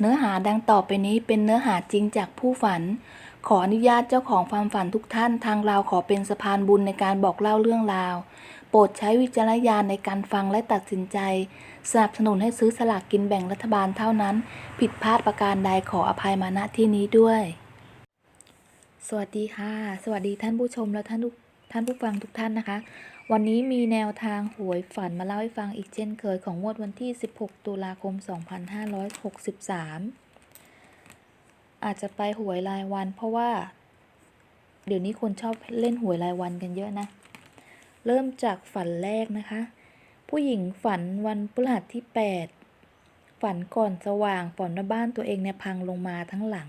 เนื้อหาดังต่อไปนี้เป็นเนื้อหาจริงจากผู้ฝัน ขออนุญาตเจ้าของความฝันทุกท่านทางเราขอเป็นสะพานบุญในการบอกเล่าเรื่องราว โปรดใช้วิจารณญาณในการฟังและตัดสินใจ สนับสนุนให้ซื้อสลากกินแบ่งรัฐบาลเท่านั้น ผิดพลาดประการใดขออภัยมาณที่นี้ด้วย สวัสดีค่ะ สวัสดีท่านผู้ชมและท่านทุกท่านผู้ฟังทุกท่านนะคะ วันนี้มีแนวทางหวยฝันมาเล่าให้ฟังอีกเช่นเคยของงวดวันที่ 16 ตุลาคม 2563 อาจจะไปหวยรายวัน เพราะว่า เดี๋ยวนี้คนชอบเล่นหวยรายวันกันเยอะนะ เริ่มจากฝันแรกนะคะ ผู้หญิงฝันวันพฤหัสที่ 8 ฝันก่อนสว่างฝันว่าบ้านตัวเองเนี่ยพังลงมาทั้งหลัง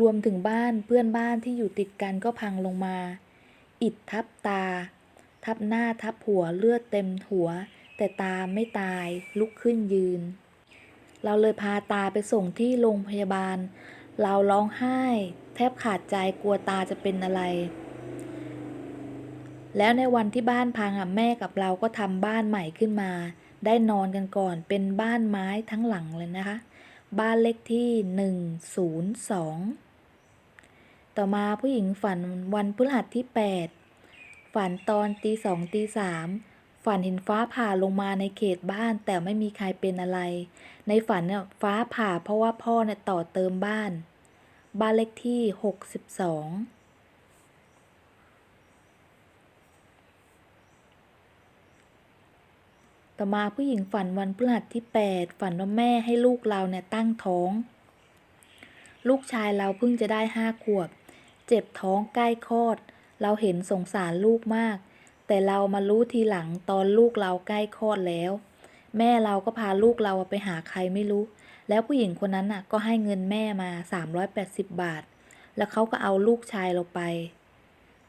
รวมถึงบ้านเพื่อนบ้านที่อยู่ติดกันก็พังลงมา อิดทับตา ทับหน้าทับหัวเลือดเต็มหัว แต่ตาไม่ตายลุกขึ้นยืน เราเลยพาตาไปส่งที่โรงพยาบาล เราร้องไห้ แทบขาดใจกลัวตาจะเป็นอะไร แล้วในวันที่บ้านพังอะแม่กับเราก็ทำบ้านใหม่ขึ้นมา ได้นอนกันก่อนเป็นบ้านไม้ทั้งหลังเลยนะคะ บ้านเลขที่ 102 ต่อมาผู้หญิงฝันวันพฤหัสที่ 8 ฝันตอนตีสองตีสามฝันเห็นฟ้าผ่าลงมาในเขตบ้านแต่ไม่มีใครเป็นอะไร ในฝันเนี่ยฟ้าผ่าเพราะว่าพ่อเนี่ยต่อเติมบ้าน บ้านเลขที่62ต่อมาผู้หญิงฝันวันพฤหัสที่ 8 ฝันว่าแม่ให้ลูกเราเนี่ยตั้งท้อง ลูกชายเราเพิ่งจะได้ห้าขวบ เจ็บท้องใกล้คลอด เราเห็นสงสารลูกมาก แต่เรามารู้ทีหลังตอนลูกเราใกล้คลอดแล้ว แม่เราก็พาลูกเราไปหาใครไม่รู้ แล้วผู้หญิงคนนั้นน่ะก็ให้เงินแม่มา 380 บาท แล้วเขาก็เอาลูกชายเราไป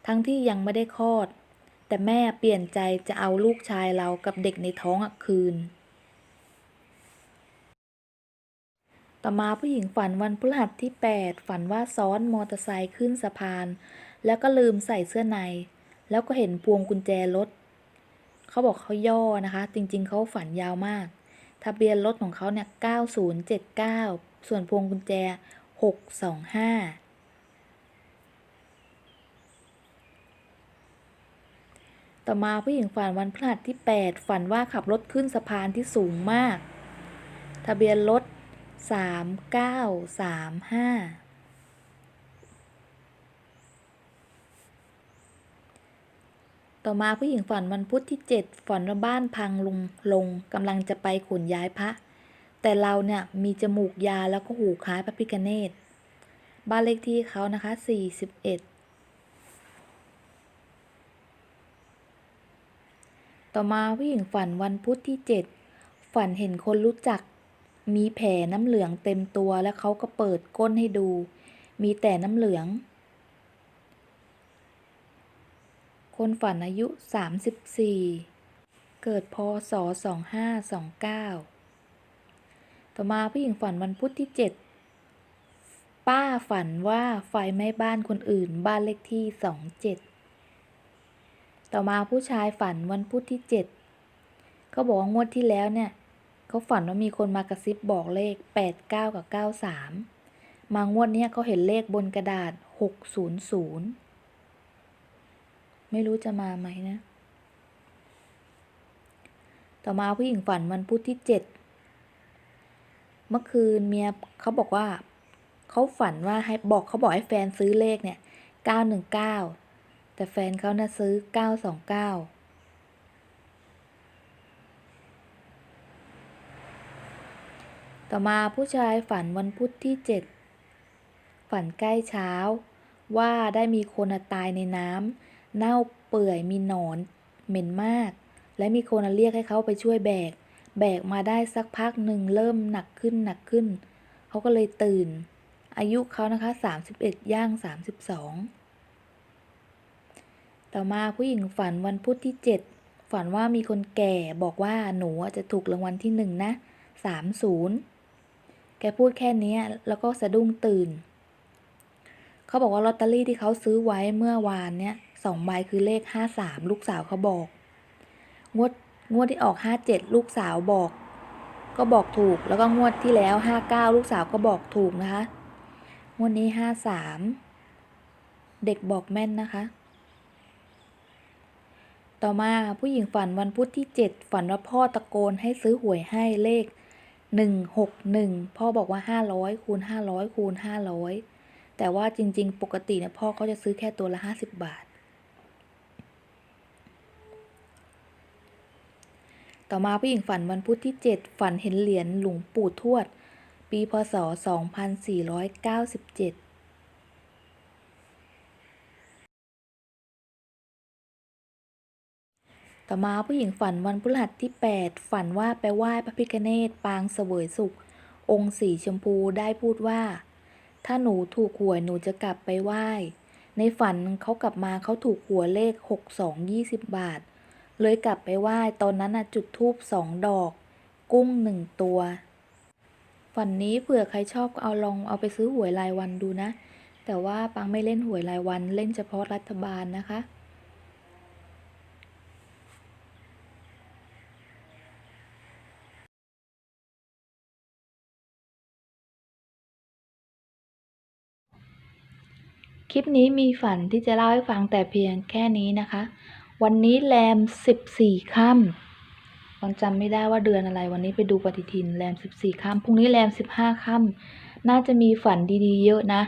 ทั้งที่ยังไม่ได้คลอด แต่แม่เปลี่ยนใจจะเอาลูกชายเรากับเด็กในท้องอคืนต่อมาผู้หญิงฝันวันพฤหัสที่ 8 ฝันว่าซ้อนมอเตอร์ไซค์ขึ้นสะพาน แล้วก็ลืมใส่เสื้อใน แล้วก็เห็นพวงกุญแจรถเขาบอกเขาย่อนะคะ จริง ๆเขาฝันยาวมาก ทะเบียนรถของเขาเนี่ย9079 ส่วนพวงกุญแจ 625ต่อมาผู้หญิงฝันวันพฤหัสที่ 8 ฝันว่าขับรถขึ้นสะพานที่สูงมาก ทะเบียนรถ 3935 ต่อมาผู้หญิงฝันวันพุธที่ 7 ฝันว่าบ้านพังลงลงกำลังจะไปขนย้ายพระ แต่เราเนี่ยมีจมูกยาแล้วก็หูคล้ายพระพิฆเนศบ้านเลขที่เขานะคะ 41ต่อมาผู้หญิงฝันวันพุธที่ 7 ฝันเห็นคนรู้จัก มีแผลน้ำเหลืองเต็มตัวแล้วเขาก็เปิดก้นให้ดู มีแต่น้ำเหลือง คนฝันอายุ 34 เกิดพศ 2529 ต่อมาผู้หญิงฝันวันพุธที่ 7 ป้าฝันว่าไฟไหม้บ้านคนอื่นบ้านเลขที่ 27 ต่อมาผู้ชายฝันวันพุธที่ 7 เขาบอกว่างวดที่แล้วเนี่ยเขาฝันว่ามีคนมากระซิบบอกเลข 89 กับ 93 มางวดนี้เขาเห็นเลขบนกระดาษ 600 ไม่รู้จะมาไหมนะ ต่อมาผู้หญิงฝันวันพุธที่7เมื่อคืนเมียเขาบอกว่าเขาฝันว่าให้บอกเขาบอกให้แฟนซื้อเลขเนี่ย919แต่แฟนเขาน่ะซื้อ929ต่อมาผู้ชายฝันวันพุธที่7ฝันใกล้เช้า ว่าได้มีคนตายในน้ำ เน่าเปื่อยมีหนอน เหม็นมาก และมีคนเรียกให้เขาไปช่วยแบก แบกมาได้สักพักหนึ่งเริ่มหนักขึ้นหนักขึ้น เขาก็เลยตื่น อายุเขานะคะ31 ย่าง 32 ต่อมาผู้หญิงฝันวันพุธที่ 7 ฝันว่ามีคนแก่บอกว่าหนูจะถูกรางวัลที่หนึ่งนะ30 แกพูดแค่นี้แล้วก็สะดุ้งตื่น เขาบอกว่าลอตเตอรี่ที่เขาซื้อไว้เมื่อวานเนี้ย สองใบคือเลข53ลูกสาวเขาบอก งวดงวดที่ออก57ลูกสาวบอก ก็บอกถูกแล้วก็งวดที่แล้วห้าเก้าลูกสาวก็บอกถูกนะคะ งวดนี้ห้าสามเด็กบอกแม่นนะคะ ต่อมาผู้หญิงฝันวันพุธที่เจ็ดฝันว่าพ่อตะโกนให้ซื้อหวยให้เลขหนึ่งหกหนึ่งพ่อบอกว่าห้าร้อยคูณห้าร้อยคูณห้าร้อยแต่ว่าจริง ๆ ปกติเนี่ยพ่อเขาจะซื้อแค่ตัวละห้าสิบบาท ต่อมาผู้หญิงฝันวันพุธที่ 7 ฝันเห็นเหรียญหลวงปู่ทวด ปีพศ 2497ต่อมาผู้หญิงฝันวันพฤหัสที่ 8 ฝันว่าไปไหว้พระพิฆเนศปางเสวยสุข องค์สีชมพูได้พูดว่า ถ้าหนูถูกหวยหนูจะกลับไปไหว้ ในฝันเขากลับมาเขาถูกหัวเลข 62 20 บาท เลยกลับไปไหว้ตอนนั้นนะจุดทูบสองดอก กุ้งหนึ่งตัว ฝันนี้เผื่อใครชอบก็เอาลองเอาไปซื้อหวยรายวันดูนะ แต่ว่าปังไม่เล่นหวยรายวันเล่นเฉพาะรัฐบาลนะคะคลิปนี้มีฝันที่จะเล่าให้ฟังแต่เพียงแค่นี้นะคะ วันนี้แรมสิบสี่ค่ำวันจำไม่ได้ว่าเดือนอะไร วันนี้ไปดูปฏิทินแรมสิบสี่ค่ำพรุ่งนี้แรมสิบห้าค่ำน่าจะมีฝันดีๆ เยอะนะ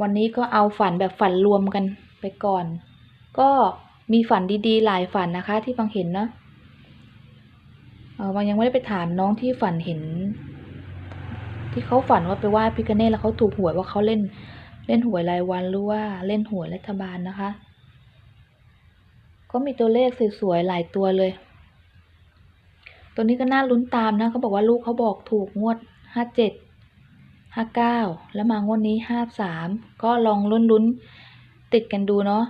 วันนี้ก็เอาฝันแบบฝันรวมกันไปก่อน ก็มีฝันดีๆ หลายฝันนะคะ ที่ฟังเห็นเนาะเออวันยังไม่ได้ไปถามน้องที่ฝันเห็น ที่เขาฝันว่าไปไหว้พิคเนตแล้วเขาถูกหวยว่าเขาเล่นเล่นหวยรายวันหรือว่าเล่นหวยรัฐบาลนะคะ ก็มีตัวเลขสวยๆหลายตัวเลย ตัวนี้ก็น่าลุ้นตามนะเขาบอกว่าลูกเขาบอกถูกงวดห้าเจ็ดห้าเก้าแล้วมางวดนี้ห้าสามก็ลองลุ้นๆติดกันดูเนาะ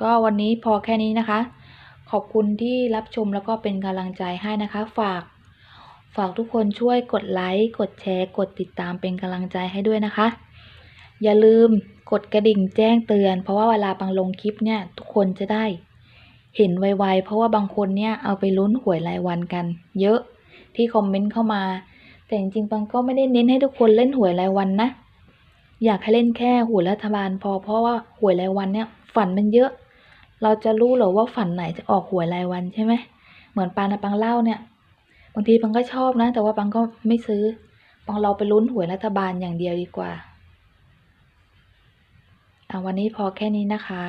ก็วันนี้พอแค่นี้นะคะ ขอบคุณที่รับชมแล้วก็เป็นกำลังใจให้นะคะ ฝาก ฝากทุกคนช่วยกดไลค์ กดแชร์ กดติดตามเป็นกำลังใจให้ด้วยนะคะ อย่าลืมกดกระดิ่งแจ้งเตือน เพราะว่าเวลาบังลงคลิปเนี่ยทุกคนจะได้ เห็นไวๆเพราะว่าบางคนเนี่ยเอาไปลุ้นหวยรายวันกัน เยอะที่คอมเมนต์เข้ามา แต่จริงๆบังก็ไม่ได้เน้นให้ทุกคนเล่นหวยรายวันนะ อยากให้เล่นแค่หวยรัฐบาลพอเพราะว่าหวยรายวันเนี่ยฝันมันเยอะ เราจะรู้หรอว่าฝันไหนจะออกหวยรายวันใช่ไหมเหมือนปานะปังเล่าเนี่ยบางทีปังก็ชอบนะ แต่ว่าปังก็ไม่ซื้อปังเราไปลุ้นหวยรัฐบาลอย่างเดียวดีกว่า วันนี้พอแค่นี้นะคะ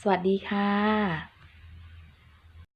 สวัสดีค่ะ